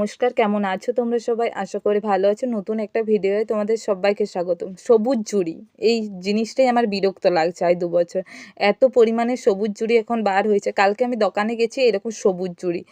নমস্কার, কেমন আছো তোমরা সবাই? আশা করি ভালো আছো। নতুন একটা ভিডিওয়ে তোমাদের সবাইকে স্বাগত সবুজ জুড়ি এই জিনিসটাই আমার বিরক্ত লাগছে আয় দু বছর এত পরিমাণে সবুজ জুড়ি এখন বার হয়েছে। কালকে আমি দোকানে গেছি, এরকম সবুজ জুড়ি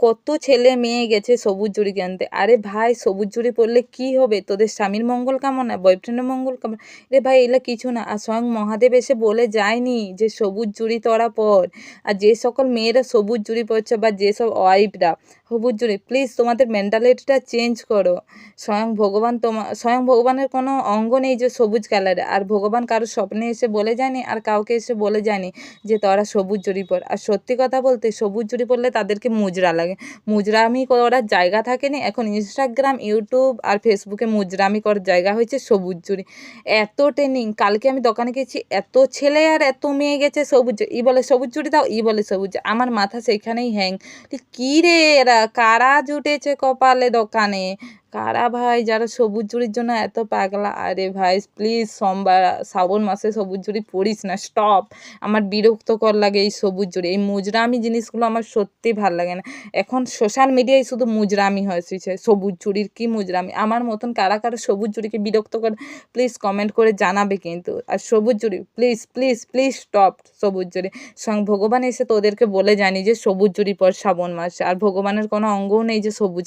কত ছেলে মেয়ে গেছে সবুজ জুড়ি কিনতে। আরে ভাই, সবুজ জুড়ি পরলে কি হবে? তোদের স্বামীর মঙ্গল কামনা বয়ফ্রেন্ডের মঙ্গল কামনা। রে ভাই, এগুলো কিছু না। আর স্বয়ং মহাদেব এসে বলে যায়নি যে সবুজ জুড়ি তোরা পর। আর যে সকল মেয়েরা সবুজ জুড়ি পরছে বা যেসব ওয়াইফরা সবুজ জুড়ি প্লিজ তোমাদের মেন্টালিটিটা চেঞ্জ করো। স্বয়ং ভগবান তোমা, স্বয়ং ভগবানের কোনো অঙ্গ নেই যে সবুজ কালারে আর ভগবান কারও স্বপ্নে এসে বলে যায়নি আর কাউকে এসে বলে যায়নি যে তোরা সবুজ জুড়ি পর। আর সত্যি কথা বলতে সবুজ জুড়ি পরলে তাদেরকে মুজরা লাগে। মুজরামি করার জায়গা থাকে নি এখন ইনস্টাগ্রাম ইউটিউব আর ফেসবুকে মুজরামি করার জায়গা হয়েছে সবুজ জুড়ি এত ট্রেনিং কালকে আমি দোকানে গেছি, এত ছেলে আর এত মেয়ে গেছে সবুজ। ই বলে, সবুজ জুড়ি দাও, ই বলে, সবুজ। আমার মাথা সেইখানেই হ্যাং কী রে এরা? কারা জুটেছে কপালে দোকানে? কারা ভাই? যারা সবুজ জুড়ির জন্য এত পাগলা? আরে ভাই প্লিজ সোমবার, শ্রাবণ মাসে সবুজ জুড়ি পড়িস না স্টপ আমার বিরক্তকর লাগে এই সবুজ জুড়ি। এই মুজরামি জিনিসগুলো আমার সত্যি ভালো লাগে না। এখন সোশ্যাল মিডিয়ায় শুধু মুজরামি হয়েছে সবুজ চুরির কি মুজরামি? আমার মতন কারা কারা সবুজ চুরিকে বিরক্ত করে? প্লিজ কমেন্ট করে জানাবে কিন্তু। আর সবুজ চুরি প্লিজ প্লিজ প্লিজ স্টপ সবুজ চুরি সঙ্গ ভগবান এসে তোদেরকে বলে জানি যে সবুজ চুরি পর শ্রাবণ মাসে। আর ভগবানের কোনো অঙ্গও নেই যে সবুজ